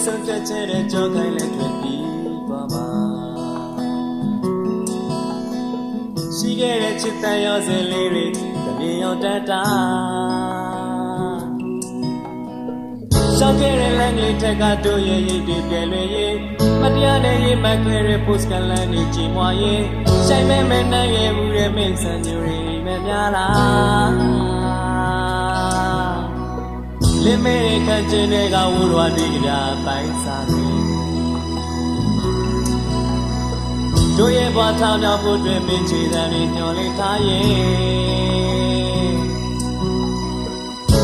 ရေရဲရေဆုံးဖြတ်ချက်တဲ့ကြောခိုင်းလက်တွေပြီးသွားမှာရှိခဲ့တဲ့ချစ်တန်ရောစင်လေးတွေတပြေအောင်တက်တာရှောက်ခဲ့တဲ့လမ်းကြီးထက်ကတို့ရဲ့ရိတ်တွေပြဲလွင်ရေးမတရားနဲ့ရေးမှတ်ခဲ့တဲ့ post ကလမ်းကြီးကြည်မွာရေးဆိုင်မဲမဲနိုင်ရဲ့ဘူးတဲ့မင်းစံညူတွေမဲများလား လင်းမဲခန့်ကျင်းတွေကဝူရွာနေကြပိုင်းစားနေတို့ရဲ့ဘွားထောင်မြောက်ဖို့တွင်မင်းချေတဲ့နေညှော်လေးထားရဲ့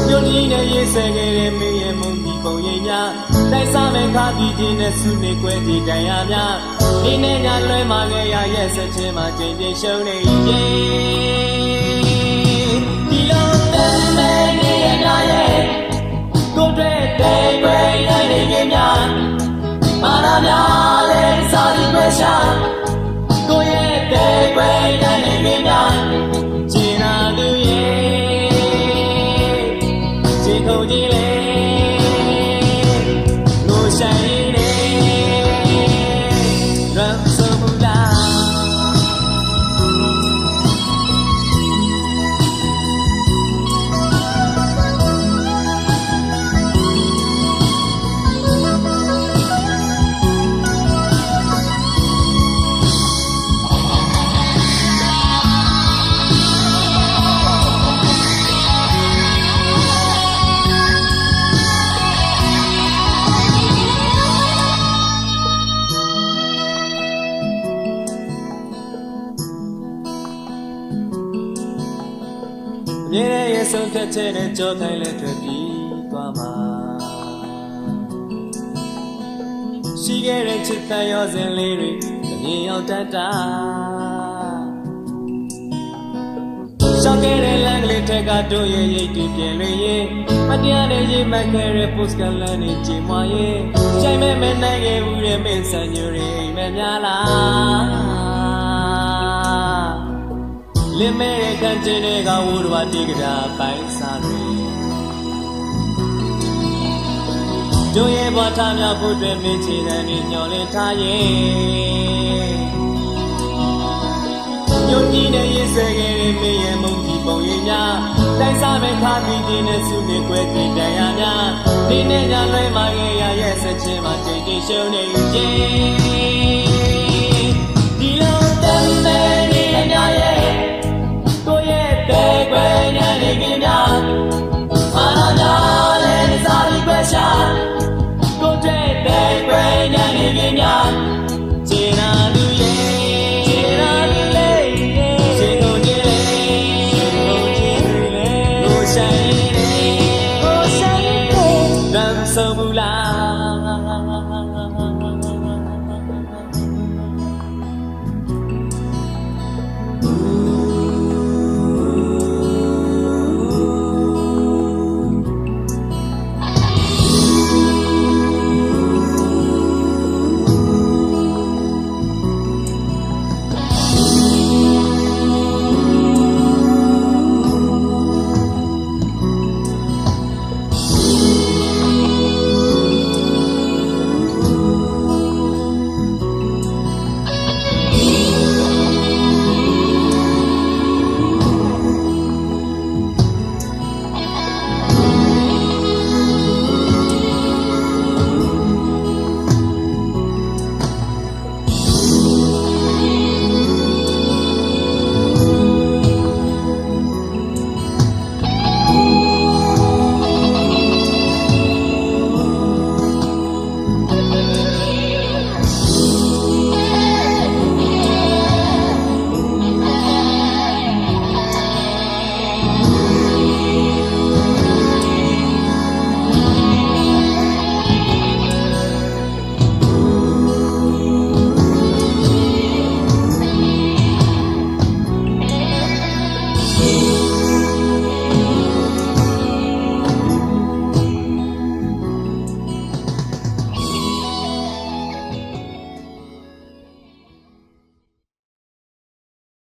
ညိုကြီးနဲ့ရေးဆဲခဲ့တဲ့မင်းရဲ့မုန်ကြီးပုံရိပ်များတိုက်စားမဲ့ခါပြီးခြင်းနဲ့ဆုနေကွဲတီတန်ရများဒီနေ့ညလွဲမှလည်းရရဲ့ဆက်ချင်းမှချိန်ပြရှုံးနေရဲ့ အမြဲတမ်းရဲ့ဆုံးဖြတ်ချက်နဲ့ကြောခိုင်းလက်ထွက်ပြီးသွားမှာရှိခဲ့တဲ့ချစ်တန်ရောစင်လေးတွေအမြင်ရောက်တတ်တာရှောက်ခဲ့တဲ့လမ်းကလေးထက်ကတို့ရဲ့ရိတ်တွေပြင်လွင်ရင်မတရားတဲ့ရိတ်မှတ်ခဲ့တဲ့ post ကလမ်းတွေကြည်မွာရင်ချိုင်မဲ့မဲ့နိုင်ခဲ့ဘူးတဲ့မင်းစံညူတွေအိမ်မက်များလား လင်းမဲတဲ့ကန်ကျင်းတွေကဝူတော်တိကရာပိုင်းစားတွေတို့ရဲ့ဘဝထားများဖို့တွင်မင်းချီတဲ့နေညော်လင်းထားရဲ့ညွန်ကြီးနဲ့ရေးဆွဲခဲ့တဲ့မင်းရဲ့မုန်ကြီးပုံရိပ်များတိုက်စားမဲ့ခါပြီးခြင်းနဲ့ဆုနေကွဲကြည်တရားများဒီနေ့ညလွဲမှရဲ့ရရဲ့ဆက်ချင်းမှာကြိတ်ကြိတ်ရှုံးနေခြင်း